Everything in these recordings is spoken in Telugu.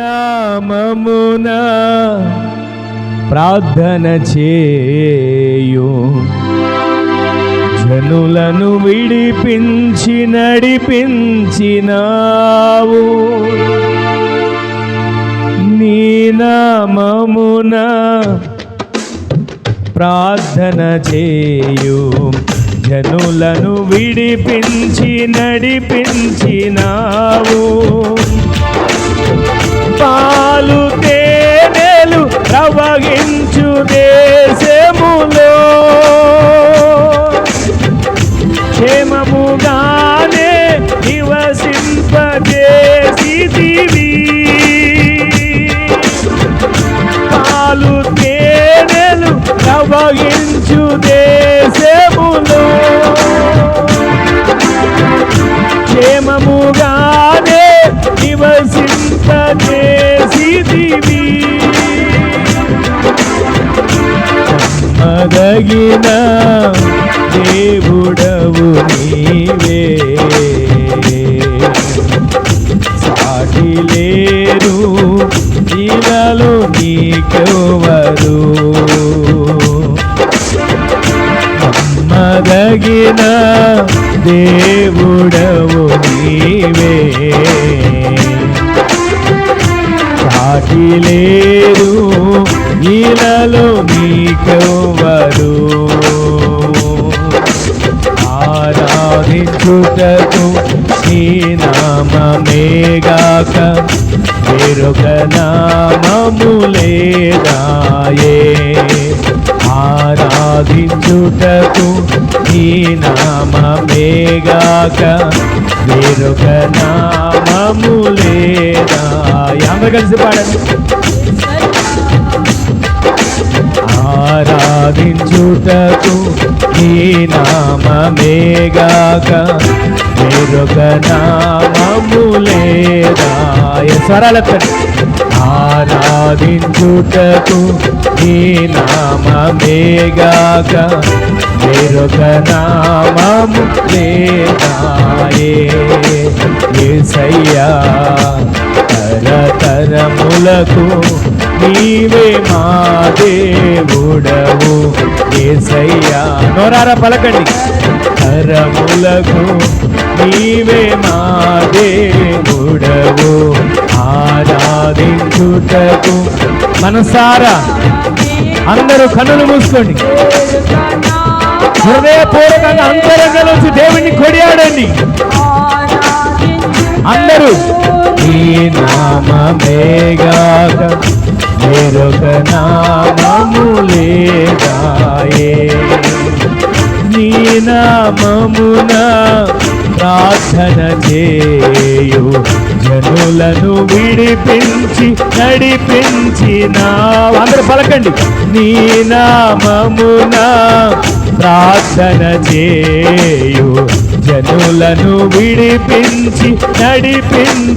నామమున ప్రార్థన చేయు. జనులను విడిపించి నడిపించినావు. నీ నామమున ప్రార్థన చేయు. జనులను విడిపించి నడిపించినావు. పాలు తేనెలు ప్రవహించు దేశములో. క్షేమముగానే నివసింపజేసిదివి పాలు తేనెలు ప్రవహించు దేశములో. మదగిన దేవుడవు నీవే. సాటి లేరు ఇలాలో నీకెవరు నమ్మదగిన దేవుడవు నీవే. సాటి లేరు ఇలాలో నీకెవరు ఆరాధించుటకు నీ నామేగాక వేరొక నామము లేదాయే. ఆరాధించుటకు నీ నామేగాక వేరొక నామము లేదాయ. అందరూ కలిసి పాడండి. ఆరాధించుటకు ఈ నామేగాక వేరొక నామము లేదాయ. స్వరాలెత్తండి ఆరాధించుటకు ఈ నామేగాక వేరొక నామము లేదాయే. యేసయ్యా తరతరములకు నీవే మా దేవుడవు. ఏసయ్యా నోరారా పలకండి. తరములకు నీవే మా దేవుడవు. ఆరాధించుటకు మనసారా అందరూ కన్నులు మూసుకోండి. హృదయపూర్వకంగా అంతరంగా నుంచి దేవుణ్ణి కొడియాడండి అందరూ ఈ నామమేగాక వేరొక నామము లేదాయే. నీ నామమున ప్రార్థన చేయు. జనులను విడిపించి నడిపించిన అందరూ పలకండి. నీ నామమున ప్రార్థన చేయు. జనులను విడిపించి నడిపించినావు.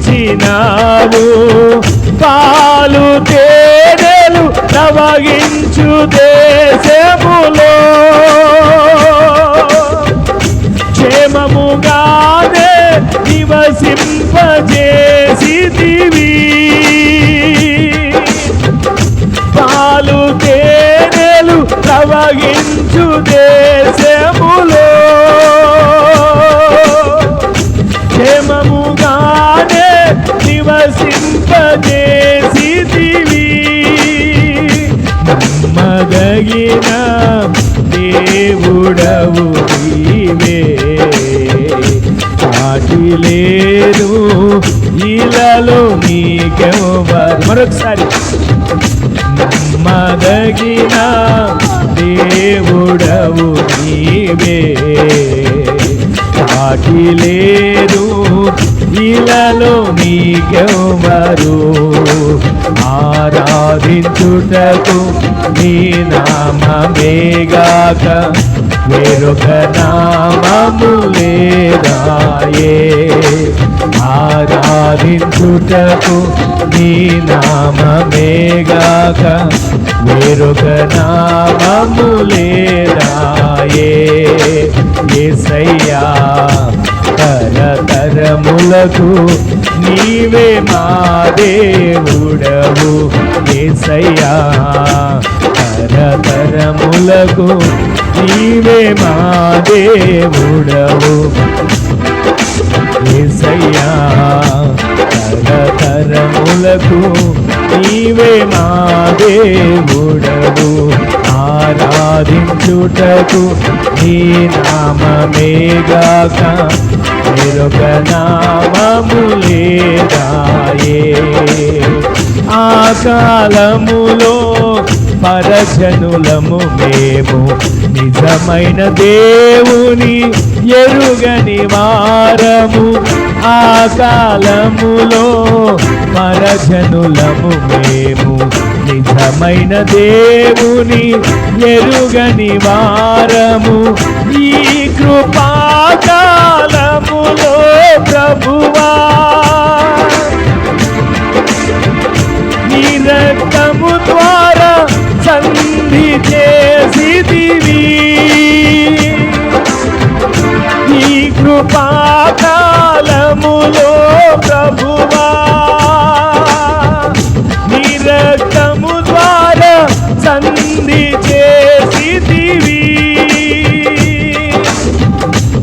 పాలు తేనెలు ప్రవహించు దేశములో. క్షేమముగానే నివసింపజేసిదివి పాలు తేనెలు ప్రవహించు దేశములో క్షేమముగానే నివసింపజేసిదివి నమ్మదగిన దేవుడవు నీవే. సాటి లేదు ఇలాలో నీకెవరు మరొకసారి. మదగినా నీవే సాటి లేరు ఇలాలో నీకెవరు ఆరాధించుటకు నీ నామేగాక వేరొక నామము లేదాయే ఆరాధించుటకు నీ నామమేగాక వేరొక నామము లేదాయే ఏసయ్యా తరతరములకు నీవే మా దేవుడవు. ఏసయ్యా తరతరములకు నీవే మా దేవుడవు. ఏసయ్యా తరతరములకు నీవే మా దేవుడవు. ఆరాధించుటకు నీ నామమేగాక వేరొక నామము లేదాయే. ఆ కాలములో పరజనులము మేము. నిజమైన దేవుని ఎరుగని వారము ఆ కాలములో పరజనులము మేము. నిజమైన దేవుని ఎరుగని వారము ఈ కృపాకాలములో ప్రభువా. నీ రక్తము ద్వారా పాతాళములో ప్రభువా. నిరక్తము ద్వారా సంధి చేసిదివి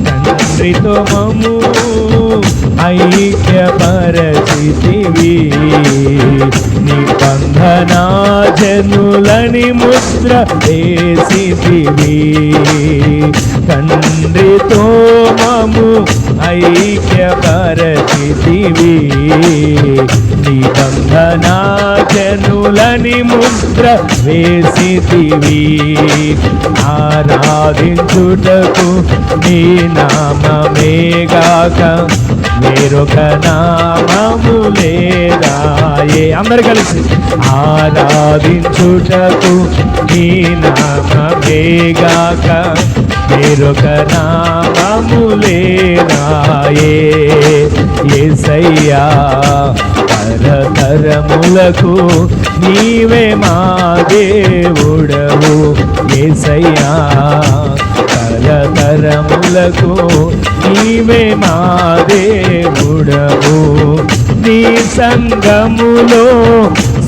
తండ్రితో మము ఐక్యపరచితివి. నిబంధన జనులని ముద్ర వేసిదివి తండ్రితో మము ఐక్యపరచితివి. నిబంధన జనులని ముద్ర వేసిదివి ఆరాధించుటకు నీ నామమేగాక వేరొక నామము లేదాయే. అందరు కలిసి ఆరాధించుటకు నీ నామేగాక వేరొక నామము లేదాయే. ఏసయ్యా తరతరములకు నీవే మా దేవుడవు. ఏసయ్యా తరములకు నీవే మా దేవుడవు. నీ సంగములో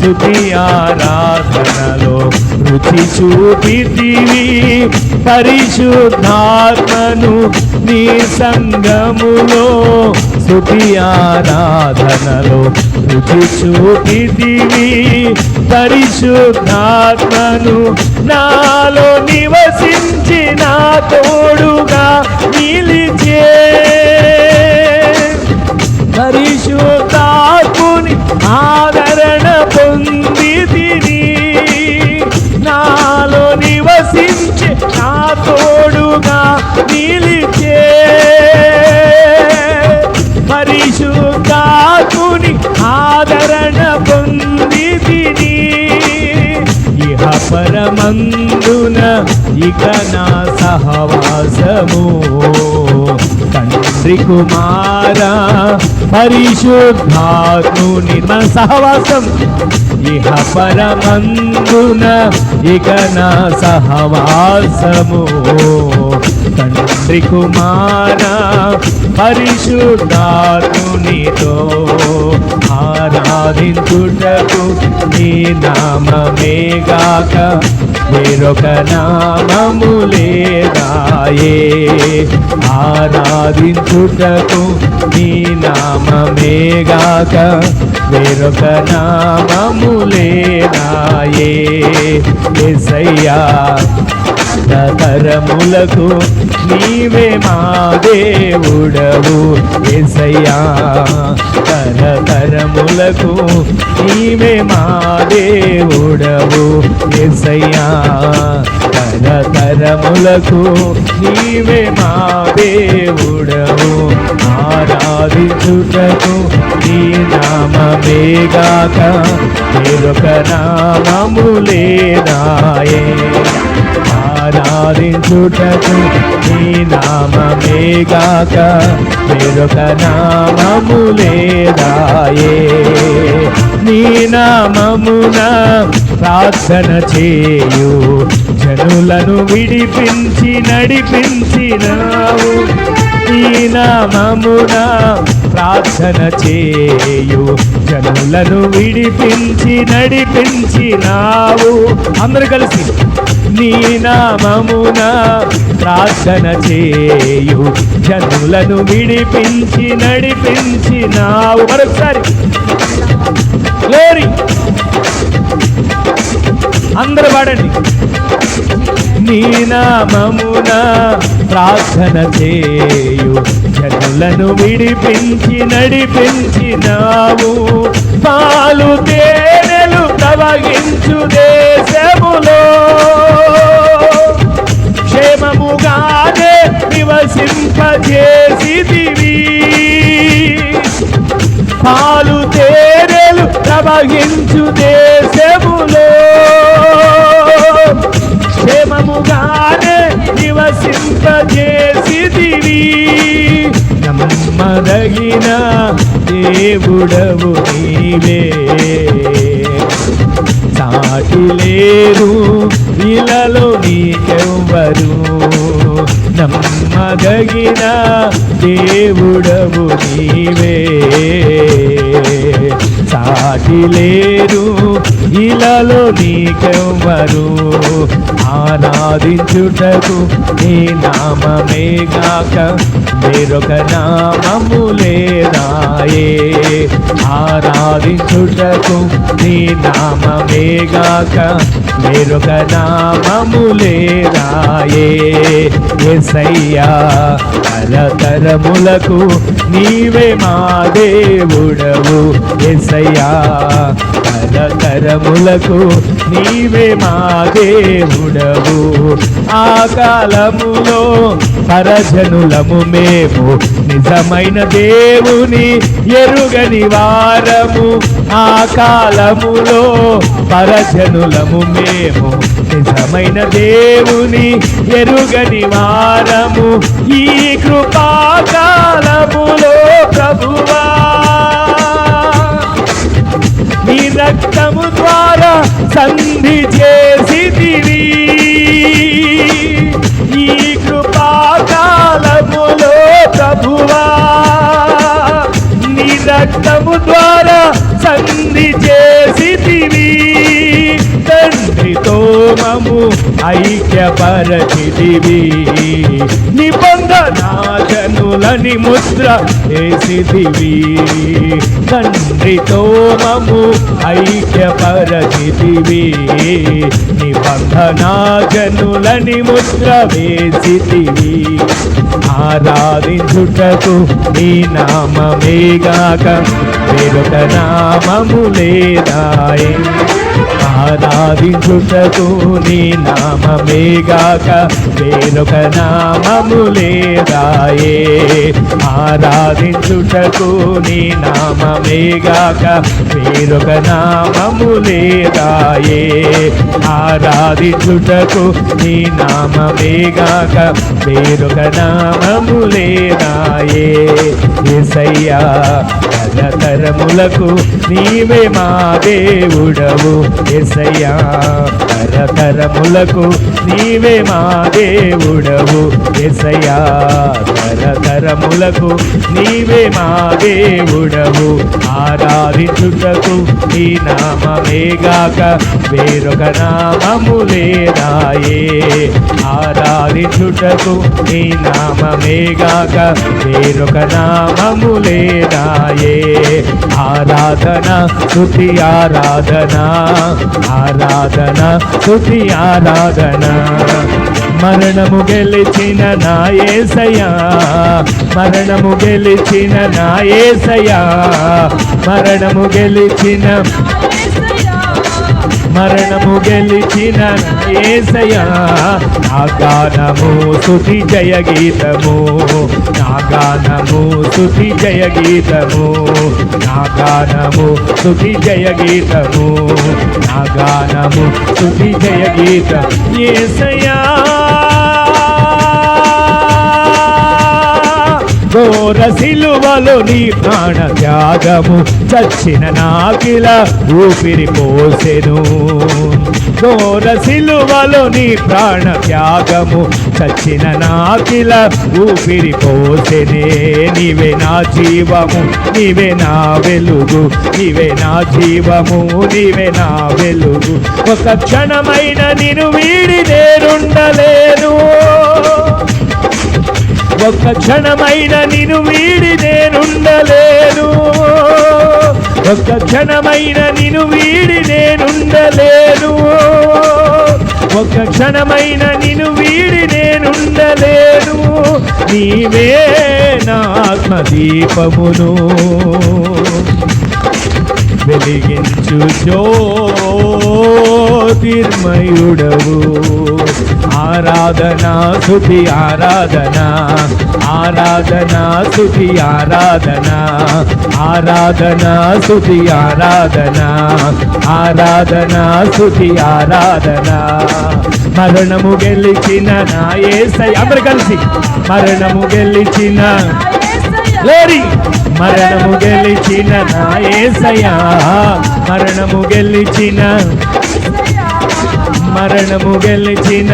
శుద్ధి ఆరాధనలో రుచి చూపితివి. పరిశుద్ధాత్మను నీ సంగములో శుద్ధి ఆరాధనలో రుచి చూపితివి పరిశుద్ధాత్మను నాలో నివసించి నా తోడుగా నిలిచే పరిశుద్ధాత్ముని ఆదరణ పొంది తిని నాలో నివసించి నా తోడుగా నిలిచే శరణ పొంది తిని ఇహ పరమందున ఇక నా సహవాసము. తండ్రి కుమార పరిశుద్ధాత్ముని మన సహవాసం. ఇహ పరమందున ఇక నా సహవాసము. తండ్రి కుమార పరిశుద్ధాత్ము నీతో ఆరాధించుటకు నీ నామమేగాక వేరొక నామము లేదాయే. ఆరాధించుటకు నీ నామమేగాక వేరొక నామము లేదాయే. ఎసయ్యా తరములకు నీవే మా దేవుడవు ఎసయ్యా తరతరములకు నీవే మా దేవుడవు ఎసయ్యా తరతరములకు నీవే మా దేవుడవు. ఆరాధించుటకు నీ నామమేగాక వేరొక నామము లేదాయే. ఆరాధించుటకు నీ నామమేగాక వేరొక నామము లేదాయే. నీ నామమున ప్రార్థన చేయు జనులను విడిపించి నడిపించినావు. నీ నామమున ప్రార్థన చేయు జనులను విడిపించి నడిపించినావు. అందరు కలిసి నీ నామమున ప్రార్థన చేయు. జనులను విడిపించి నడిపించినావు. మరొకసారి. గ్లోరీ అందరు పాడండి నీ నామమున ప్రార్థన చేయు. జనులను విడిపించి నడిపించినావు. పాలు తేనెలు ప్రవహించు దేశములో. క్షేమముగానే నివసింపజేసిదివి పాలు తేనెలు ప్రవహించు దేశములో. క్షేమముగానే నివసింపజేసిదివి నమ్మదగిన దేవుడవు నీవే. సాటి లేరు ఇలాలో నీకెవ్వరు. నమ్మదగిన దేవుడవు నీవే. సాటి లేరు ఇలాలో నీకెవ్వరు. ఆరాధించుటకు నీ నామమే గాక. వేరొక నామము లేదాయే. ఆరాధించుటకు నీ నామమే గాక. వేరొక నామము లేదాయే. ఎసయ్యా తరతరములకు నీవే మా దేవుడవు. ఎసయ్యా తరతరములకు నీవే మా దేవుడవు. ఆ కాలములో పరజనులము మేము నిజమైన దేవుని ఎరుగని వారము. ఆ కాలములో పరజనులము మేము నిజమైన దేవుని ఎరుగని వారము. ఈ కృపాకాలములో ప్రభువా నీ రక్తము ద్వారా సంధి చేసిదివి ఈ కృపాకాలములో ప్రభువా నీ రక్తము ద్వారా సంధి చే మము నిబంధనాచనులని ముద్ర వేసిదివి తండ్రితో మము ఐక్యపరచిదివి నిబంధనాచనులని ముద్ర వేసిదివి ఆరాధించుటకు నీ నామమేగాక వేరొక నామము లేదాయే ఆరాధించుటకు నీ నామమేగాక వేరొక నామము లేదాయే. ఆరాధించుటకు నీ నామమేగాక వేరొక నామము లేదాయే. ఆరాధించుటకు నీ నామమేగాక వేరొక నామము లేదాయే. ఎసయ్యా తరతరములకు నీవే మా దేవుడవు. ఎసయ్యా తరతరములకు నీవే మా దేవుడవు. ఎసయ్యా తరతరములకు నీవే మా దేవుడవు. ఆరాధించుటకు నీ నామమేగాక వేరొక నామము లేదాయే. ఆరాధించుటకు నీ నామమేగాక వేరొక నామము లేదాయే. ఆరాధన స్థుతి ఆరాధన ఆరాధన స్థుతి ఆరాధన. మరణము గెలిచిన నాయసయా మరణము గెలిచిన నాయసయా మరణము గెలిచిన మరణము గెలిచిన ఏసయా నా గానము సుతి జయ గీతము. నా గానము సుతి జయ గీతము. నా గానము సుతి జయ గీతము. నా గానము సుతి జయ గీత. ఏసయా సిలువలో నీ ప్రాణ త్యాగము చచ్చిన నాకిల ఊపిరి పోసెను. ఘోర సిలువలో నీ ప్రాణ త్యాగము చచ్చిన నాకిల ఊపిరి పోసెనే. నీవే నా జీవము నీవే నా వెలుగు నీవే నా జీవము నీవే నా వెలుగు. ఒక క్షణమైన నిన్ను వీడి నేనుండలేను. ఒక్క క్షణమైన నిన్ను వీడి నేనుండలేను. ఒక్క క్షణమైన నిన్ను వీడి నేనుండలేను. ఒక్క క్షణమైన నిన్ను వీడి నేనుండలేను. నీవే నా ఆత్మదీపమును. వెలిగించు జ్యోతిర్మయుడవు. ఆరాధనా సుతి ఆరాధనా. ఆరాధనా సుతి ఆరాధనా. ఆరాధనా సుతి ఆరాధనా. ఆరాధనా సుతి ఆరాధనా. మరణము గెలిచిన నా ఏసై. అందరు కలిసి మరణము గెలిచిన మరణము గెలిచిన నా ఏసయ్యా. మరణము గెలిచిన మరణము గెలిచిన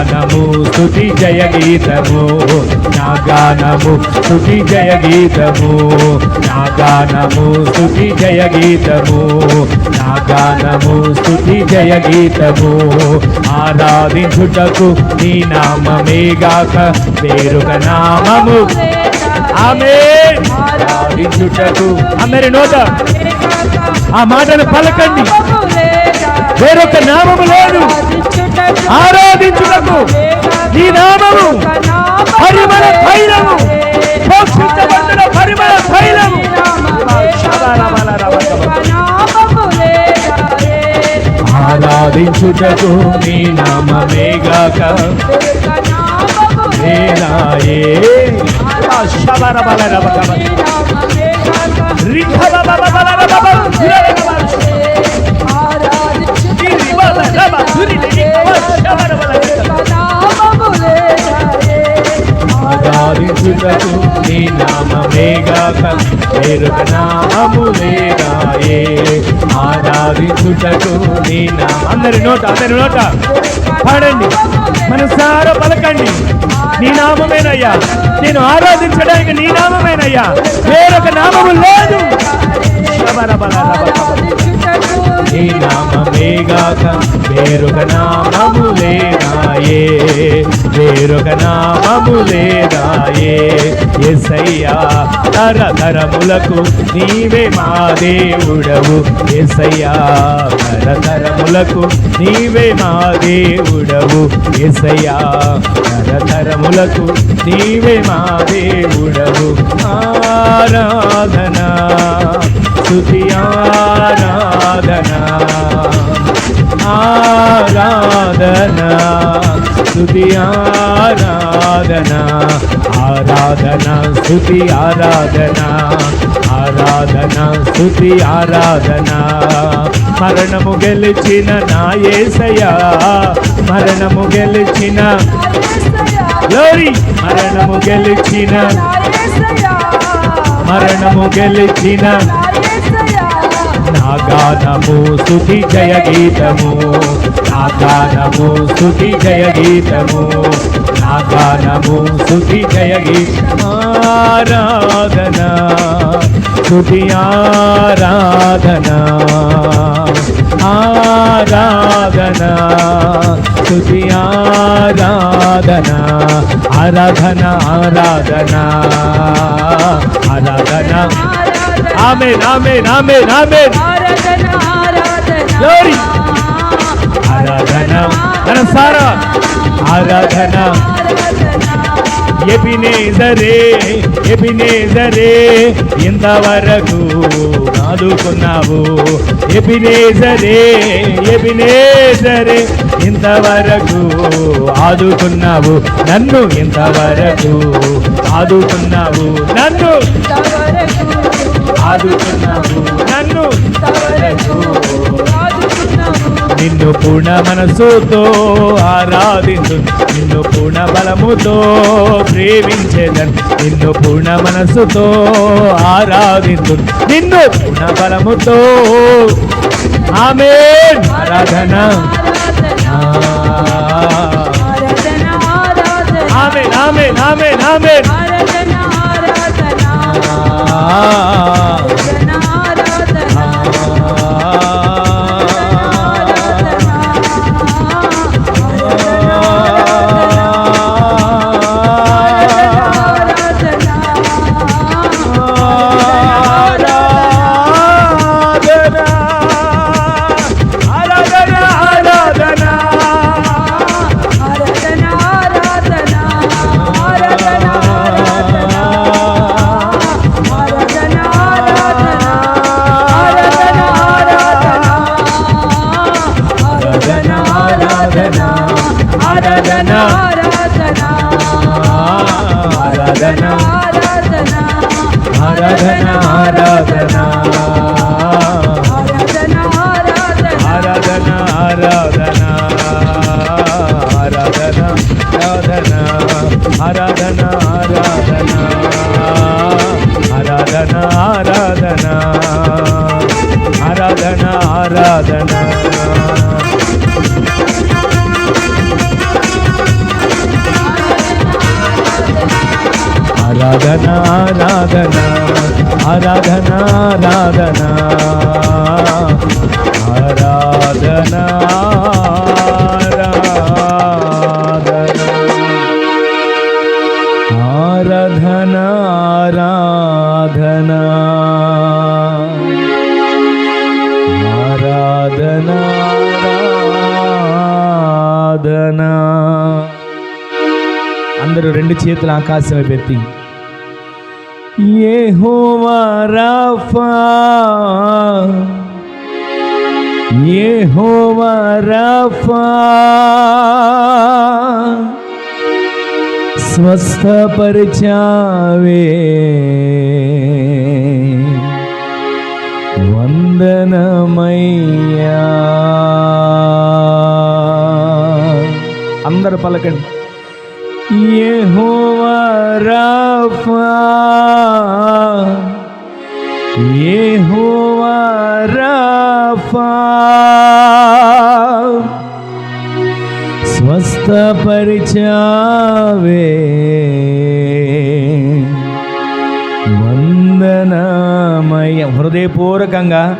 గానము స్థుతి జయ గీతము. నా గానము స్థుతి జయ గీతము. నా గానము స్థుతి జయ గీతము. నా గానము స్థుతి జయ గీతము. ఆరాధించుటకు నీ నామమే గాక వేరొక నామము. ఆమె ఆరాధించుటకు. అందరి నోట. ఆ మాటను పలకండి. ఆరాధించుటకు నీ నామమేగాక. నేనాయే శబరబలరబకబ బల రిబబబబ ఆరాధించుటకు నీ నామమేగాక వేరొక నామము లేదాయే ఆరాధించుటకు నీ నామ. అందరి నోట అందరి నోట. పాడండి. మనసారా పలకండి. నీ నామమేనయ్యా. నేను ఆరాధించడానికి నీ నామమేనయ్యా. వేరొక నామము లేదు. నీ నామమేగాక వేరొక నామము లేదాయే వేరొక నామము లేదాయే ఎసయ్యా తరతరములకు నీవే మా దేవుడవు. ఎసయ్యా తరతరములకు నీవే మా దేవుడవు. ఎసయ్యా తరతరములకు నీవే మా దేవుడవు. ఆరాధనా. స్తుతి ఆరాధన. ఆరాధన. స్తుతి ఆరాధన. ఆరాధన స్తుతి ఆరాధన. ఆరాధన స్తుతి ఆరాధన. మరణము గెలిచిన నా యేసయ్యా మరణము గెలిచిన మరణము గెలిచిన మరణము గెలిచిన నా గానము స్థుతి జయ గీతము. నా గానము స్థుతి జయ గీతము. నా గానము స్థుతి జయ గీత స్థుతి ఆరాధన. ఆరాధన. స్థుతి ఆరాధన. ఆరాధన ఆరాధన. ఆరాధన. Amen amen amen amen. Glory. ఆరాధన. మనసారా? ఆరాధన. ఎబినేజరే ఎబినేజరే ఇంతవరకు ఆదుకున్నావు. ఎబినేజరే ఎబినేజరే ఇంతవరకు ఆదుకున్నావు. నన్ను ఇంతవరకు ఆదుకున్నావు. నన్ను ఆదుకున్నావు నన్ను నిన్ను పూర్ణ మనసుతో ఆరాధించు. నిన్ను పూర్ణ బలముతో ప్రేమించేదన్. నిన్ను పూర్ణ మనసుతో ఆరాధించు. నిన్ను పూర్ణ బలముతో ఆమె ఆరాధన. ఆమె ఆమె ఆమె ఆమె ఆరాధన ఆరాధన ఆరాధన. అందరూ రెండు చేతులు ఆకాశమే పెట్టి. ఏ రాఫా. స్వస్థ రాఫా. స్వస్థపరిచావే. వందనమయ్యా. అందరు పలకండి. యెహోవా రాఫా. యెహోవా రాఫా. స్వస్థపరిచావే. వందనమయ. హృదయపూర్వకంగా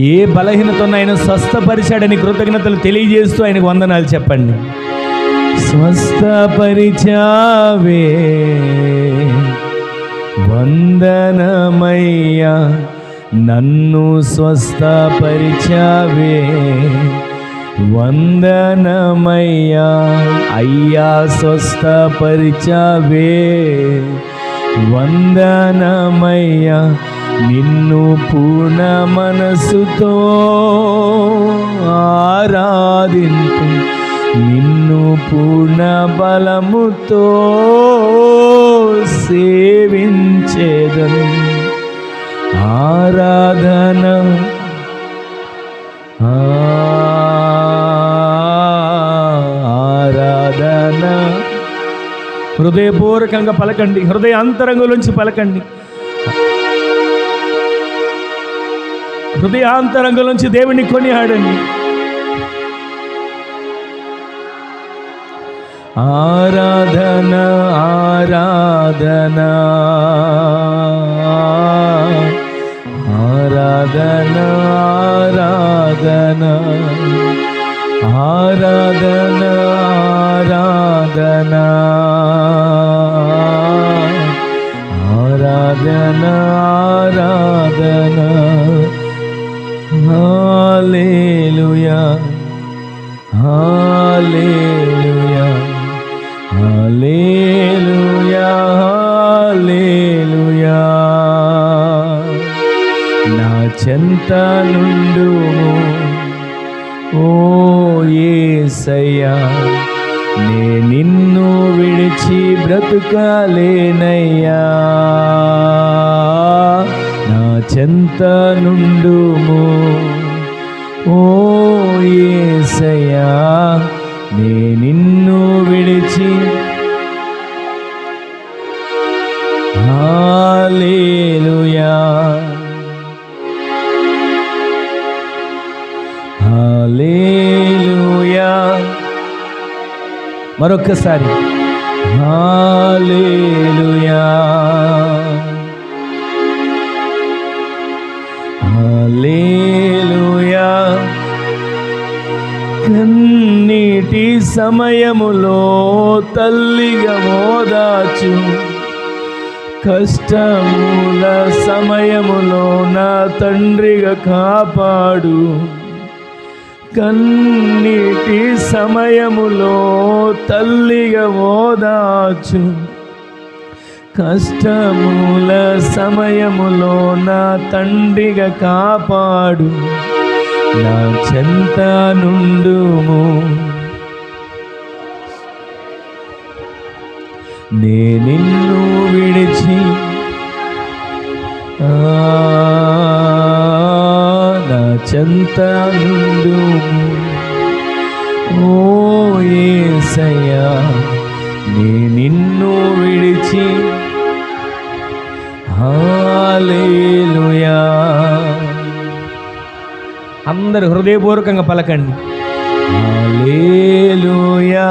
ఏ బలహీనతను ఆయన స్వస్థపరిచాడని కృతజ్ఞతలు తెలియజేస్తూ ఆయనకు వందనాలు చెప్పండి. స్వస్థపరిచావే. వందనమయ్యా నన్ను స్వస్థపరిచావే. వందనమయ్యా అయ్యా స్వస్థపరిచావే. వందనమయ్యా నిన్ను పూర్ణ మనసుతో ఆరాధింపు. నిన్ను పూర్ణ బలముతో సేవించేదను. ఆరాధన. ఆరాధన. హృదయపూర్వకంగా పలకండి. హృదయ అంతరంగంలోంచి పలకండి. హృదయాంతరంగం నుంచి దేవుని కొనియాడండి. ఆరాధన ఆరాధన. ఆరాధన ఆరాధన. ఆరాధన ఆరాధన. ఆరాధన ఆరాధన. హాలేలుయా హాలేలుయా హాలేలుయా హాలేలుయా నా చెంత నుండు ఓ ఏసయ్యా నే నిన్ను విడిచి బ్రతుకాలేనయ్యా. నా చెంత నుండు మరొక్కసారి హల్లెలూయా హల్లెలూయా కన్నీటి సమయములో తల్లిగా ఓదాచు కష్టముల సమయములో నా తండ్రిగా కాపాడు. కన్నీటి సమయములో తల్లిగా ఓదాచు కష్టముల సమయములో నా తండ్రిగా కాపాడు. నా చెంత నుండుము. నే నిన్ను విడిచి ఆ, చెంత నుండుము ఓ ఏసయ్యా నీ నిన్ను విడిచి. హాలేలుయా అందరు హృదయపూర్వకంగా పలకండి. హాలేలుయా